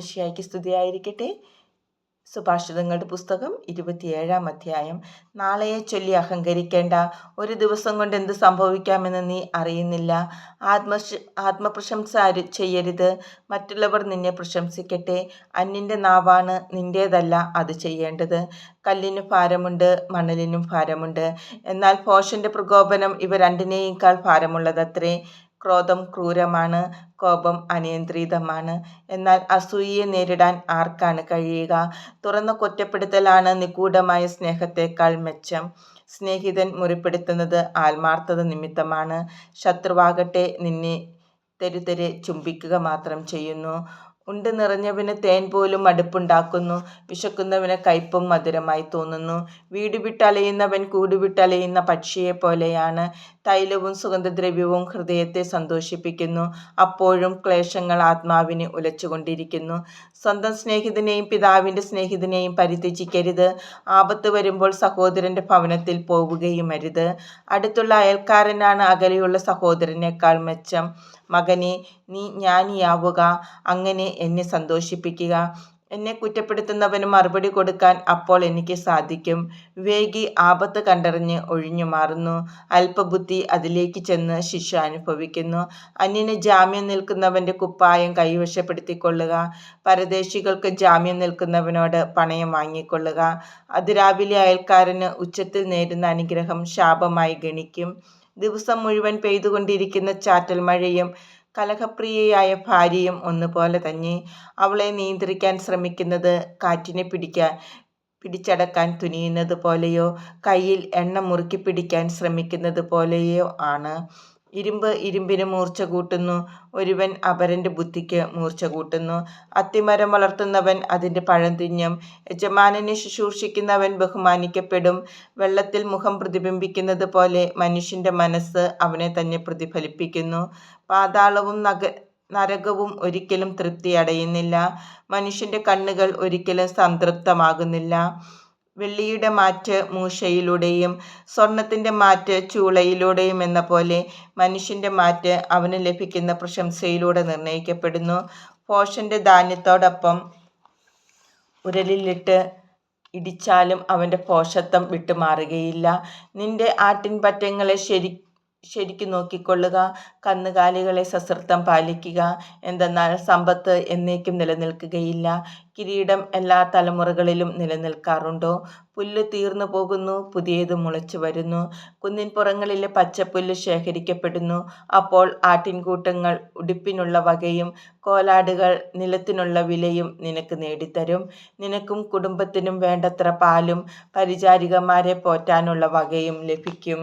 ഈശോമിശിയായിക്ക് സ്തുതിയായിരിക്കട്ടെ. സുഭാഷിതങ്ങളുടെ പുസ്തകം ഇരുപത്തിയേഴാം അധ്യായം. നാളെയെ ചൊല്ലി അഹങ്കരിക്കേണ്ട ഒരു ദിവസം കൊണ്ട് എന്ത് സംഭവിക്കാമെന്ന് നീ അറിയുന്നില്ല. ആത്മ ആത്മപ്രശംസ ചെയ്യരുത്. മറ്റുള്ളവർ നിന്നെ പ്രശംസിക്കട്ടെ. അന്യന്റെ നാവാണ് നിന്റേതല്ല അത് ചെയ്യേണ്ടത്. കല്ലിന് ഭാരമുണ്ട് മണലിനും ഭാരമുണ്ട്. എന്നാൽ ഫോഷന്റെ പ്രകോപനം ഇവ രണ്ടിനേക്കാൾ ഭാരമുള്ളതത്രേ. ക്രോധം ക്രൂരമാണ് കോപം അനിയന്ത്രിതമാണ്. എന്നാൽ അസൂയയെ നേരിടാൻ ആർക്കാണ് കഴിയുക? തുറന്ന കുറ്റപ്പെടുത്തലാണ് നിഗൂഢമായ സ്നേഹത്തേക്കാൾ മെച്ചം. സ്നേഹിതൻ മുറിപ്പെടുത്തുന്നത് ആത്മാർത്ഥത നിമിത്തമാണ്. ശത്രുവാകട്ടെ നിന്നെ തെരുതെരെ ചുംബിക്കുക മാത്രം ചെയ്യുന്നു. ഉണ്ട് നിറഞ്ഞവന് തേൻ പോലും മടുപ്പുണ്ടാക്കുന്നു വിശക്കുന്നവന് കയ്പും മധുരമായി തോന്നുന്നു. വീട് വിട്ടലയുന്നവൻ കൂടുവിട്ടലയുന്ന പക്ഷിയെ പോലെയാണ് തൈലവും സുഗന്ധദ്രവ്യവും ഹൃദയത്തെ സന്തോഷിപ്പിക്കുന്നു. അപ്പോഴും ക്ലേശങ്ങൾ ആത്മാവിനെ ഉലച്ചുകൊണ്ടിരിക്കുന്നു. സ്വന്തം സ്നേഹിതനെയും പിതാവിന്റെ സ്നേഹിതനെയും പരിത്യജിക്കരുത്. ആപത്ത് വരുമ്പോൾ സഹോദരന്റെ ഭവനത്തിൽ പോവുകയും അരുത്. അടുത്തുള്ള അയൽക്കാരനാണ് അകലെയുള്ള സഹോദരനേക്കാൾ മെച്ചം. മകനെ നീ ജ്ഞാനിയാവുക. അങ്ങനെ എന്നെ സന്തോഷിപ്പിക്കുക. എന്നെ കുറ്റപ്പെടുത്തുന്നവന് മറുപടി കൊടുക്കാൻ അപ്പോൾ എനിക്ക് സാധിക്കും. വേഗി ആപത്ത് കണ്ടറിഞ്ഞ് ഒഴിഞ്ഞു മാറുന്നു. അല്പബുദ്ധി അതിലേക്ക് ചെന്ന് ശിക്ഷ അനുഭവിക്കുന്നു. അന്യന് ജാമ്യം നിൽക്കുന്നവന്റെ കുപ്പായം കൈവശപ്പെടുത്തിക്കൊള്ളുക. പരദേശികൾക്ക് ജാമ്യം നിൽക്കുന്നവനോട് പണയം വാങ്ങിക്കൊള്ളുക. അതിരാവിലെ അയൽക്കാരന് ഉച്ചത്തിൽ നേരുന്ന അനുഗ്രഹം ശാപമായി ഗണിക്കും. ദിവസം മുഴുവൻ പെയ്തുകൊണ്ടിരിക്കുന്ന ചാറ്റൽ മഴയും കലഹപ്രിയയായ ഭാര്യയും ഒന്നുപോലെ തന്നെ അവളെ നിയന്ത്രിക്കാൻ ശ്രമിക്കുന്നത് കാറ്റിനെ പിടിക്കാൻ പിടിച്ചടക്കാൻ തുനിയുന്നത് പോലെയോ കയ്യിൽ എണ്ണ മുറുക്കി പിടിക്കാൻ ശ്രമിക്കുന്നത് പോലെയോ ആണ്. ഇരുമ്പ് ഇരുമ്പിന് മൂർച്ച കൂട്ടുന്നു. ഒരുവൻ അപരന്റെ ബുദ്ധിക്ക് മൂർച്ച കൂട്ടുന്നു. അത്തിമരം വളർത്തുന്നവൻ അതിന്റെ പഴം തിന്നും യജമാനനെ ശുശ്രൂഷിക്കുന്നവൻ ബഹുമാനിക്കപ്പെടും. വെള്ളത്തിൽ മുഖം പ്രതിബിംബിക്കുന്നത് പോലെ മനുഷ്യന്റെ മനസ്സ് അവനെ തന്നെ പ്രതിഫലിപ്പിക്കുന്നു. പാതാളവും നഗ നരകവും ഒരിക്കലും തൃപ്തി അടയുന്നില്ല മനുഷ്യന്റെ കണ്ണുകൾ ഒരിക്കലും സംതൃപ്തമാകുന്നില്ല. വെള്ളിയുടെ മാറ്റ് മൂശയിലൂടെയും സ്വർണത്തിന്റെ മാറ്റ് ചൂളയിലൂടെയും എന്ന പോലെ മനുഷ്യന്റെ മാറ്റ് അവന് ലഭിക്കുന്ന പ്രശംസയിലൂടെ നിർണയിക്കപ്പെടുന്നു പോഷന്റെ ധാന്യത്തോടൊപ്പം ഉരലിലിട്ട് ഇടിച്ചാലും അവന്റെ പോഷത്വം വിട്ടുമാറുകയില്ല. നിന്റെ ആട്ടിൻപറ്റങ്ങളെ ശരി ശരിക്കു നോക്കിക്കൊള്ളുക. കന്നുകാലികളെ സശ്രദ്ധം പാലിക്കുക. എന്തെന്നാൽ സമ്പത്ത് എന്നേക്കും നിലനിൽക്കുകയില്ല. കിരീടം എല്ലാ തലമുറകളിലും നിലനിൽക്കാറുണ്ടോ? പുല്ല് തീർന്നു പോകുന്നു പുതിയത് മുളച്ചു വരുന്നു. കുന്നിൻ പുറങ്ങളിലെ പച്ചപ്പുല്ല് ശേഖരിക്കപ്പെടുന്നു. അപ്പോൾ ആട്ടിൻകൂട്ടങ്ങൾ ഉടുപ്പിനുള്ള വകയും കോലാടുകൾ നിലത്തിനുള്ള വിലയും നിനക്ക് നേടിത്തരും. നിനക്കും കുടുംബത്തിനും വേണ്ടത്ര പാലും പരിചാരികമാരെ പോറ്റാനുള്ള വകയും ലഭിക്കും.